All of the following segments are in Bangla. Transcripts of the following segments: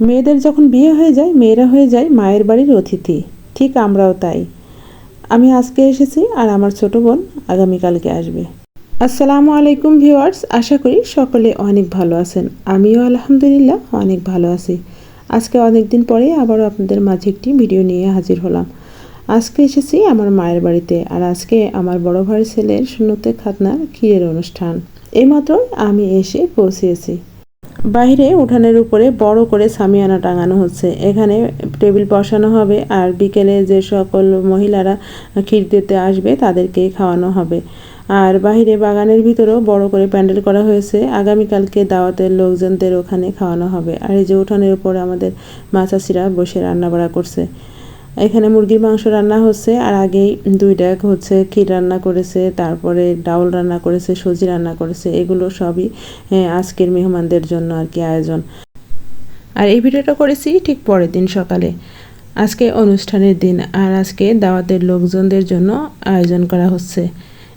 মেয়েদের যখন বিয়ে হয়ে যায়, মেয়েরা হয়ে যায় মায়ের বাড়ির অতিথি। ঠিক আমরাও তাই। আমি আজকে এসেছি আর আমার ছোট বোন আগামীকালকে আসবে। আসসালামু আলাইকুম ভিউয়ার্স, আশা করি সকলে অনেক ভালো আছেন। আমিও আলহামদুলিল্লাহ অনেক ভালো আছি। আজকে অনেক দিন পরে আবারও আপনাদের মাঝে একটি ভিডিও নিয়ে হাজির হলাম। আজকে এসেছি আমার মায়ের বাড়িতে আর আজকে আমার বড় ভাইয়ের ছেলের শূন্যতে খাতনার ক্ষীরের অনুষ্ঠান। এইমাত্র আমি এসে পৌঁছেছি। বাইরে উঠানের উপরে বড় করে সামিয়ানা টাঙানো হচ্ছে। এখানে টেবিল বসানো হবে আর বিকেলে যে সকল মহিলারা ক্ষীর দিতে আসবে তাদেরকে খাওয়ানো হবে। আর বাহিরে বাগানের ভিতরেও বড় করে প্যান্ডেল করা হয়েছে। আগামীকালকে দাওয়াতের লোকজনদের ওখানে খাওয়ানো হবে। আর এই যে উঠানের উপরে আমাদের মাচাসিরা বসে রান্না বাড়া করছে। এখানে মুরগির মাংস রান্না হচ্ছে আর আগেই দুই ডাক হচ্ছে ক্ষীর রান্না করেছে তারপরে ডাউল রান্না করেছে সবজি রান্না করেছে এগুলো সবই হ্যাঁ, আজকের মেহমানদের জন্য আর কি আয়োজন। আর এই ভিডিওটা করেছি ঠিক পরের দিন সকালে। আজকে অনুষ্ঠানের দিন আর আজকে দাওয়াতের লোকজনদের জন্য আয়োজন করা হচ্ছে।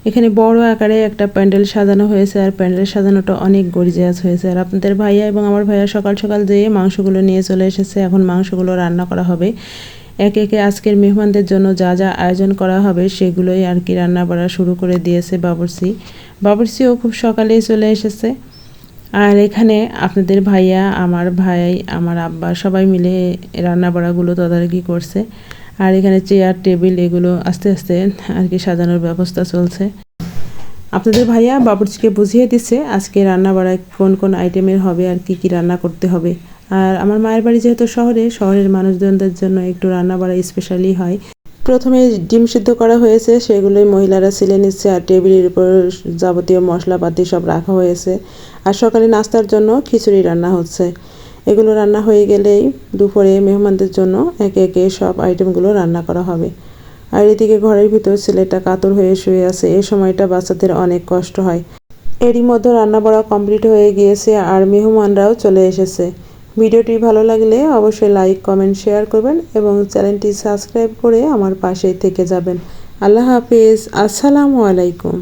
এখানে বড় আকারে একটা প্যান্ডেল সাজানো হয়েছে, আর প্যান্ডেল সাজানোটা অনেক গরিজিয়াস হয়েছে। আর আপনাদের ভাইয়া এবং আমার ভাইয়া সকাল সকাল যেয়ে মাংসগুলো নিয়ে চলে এসেছে। এখন মাংসগুলো রান্না করা হবে। একে একে আজকের মেহমানদের জন্য যা যা আয়োজন করা হবে, সেগুলোই আর কি রান্না বাড়া শুরু করে দিয়েছে বাবরসি। বাবরসিও খুব সকালেই চলে এসেছে। আর এখানে আপনাদের ভাইয়া, আমার ভাই, আমার আব্বা সবাই মিলে রান্না বাড়াগুলো তদারকি করছে। আর এখানে চেয়ার টেবিল এগুলো আস্তে আস্তে আর কি সাজানোর ব্যবস্থা চলছে। আপনাদের ভাইয়া বাবুর্চিকে বুঝিয়ে দিচ্ছে আজকে রান্না বাড়ায় কোন কোন আইটেমের হবে আর কি কি রান্না করতে হবে। আর আমার মায়ের বাড়ি যেহেতু শহরে, শহরের মানুষজনদের জন্য একটু রান্না বাড়া স্পেশালি হয়। প্রথমে ডিম সিদ্ধ করা হয়েছে, সেগুলোই মহিলারা ছিলে নিচ্ছে আর টেবিলের উপর যাবতীয় মশলাপাতি সব রাখা হয়েছে। আর সকালে নাস্তার জন্য খিচুড়ি রান্না হচ্ছে। এগুলো রান্না হয়ে গেলেই দুপুরে মেহমানদের জন্য একে একে সব আইটেমগুলো রান্না করা হবে। আর এদিকে ঘরের ভিতর ছেলেটা কাতর হয়ে শুয়ে আছে। এই সময়টা বাচ্চাদের অনেক কষ্ট হয়। এরই মধ্যে রান্না বাড়া কমপ্লিট হয়ে গিয়েছে আর মেহমানরাও চলে এসেছে। ভিডিওটি ভালো লাগলে অবশ্যই লাইক কমেন্ট শেয়ার করবেন এবং চ্যানেলটি সাবস্ক্রাইব করে আমার পাশেই থেকে যাবেন। আল্লাহ হাফিজ। আসসালামু আলাইকুম।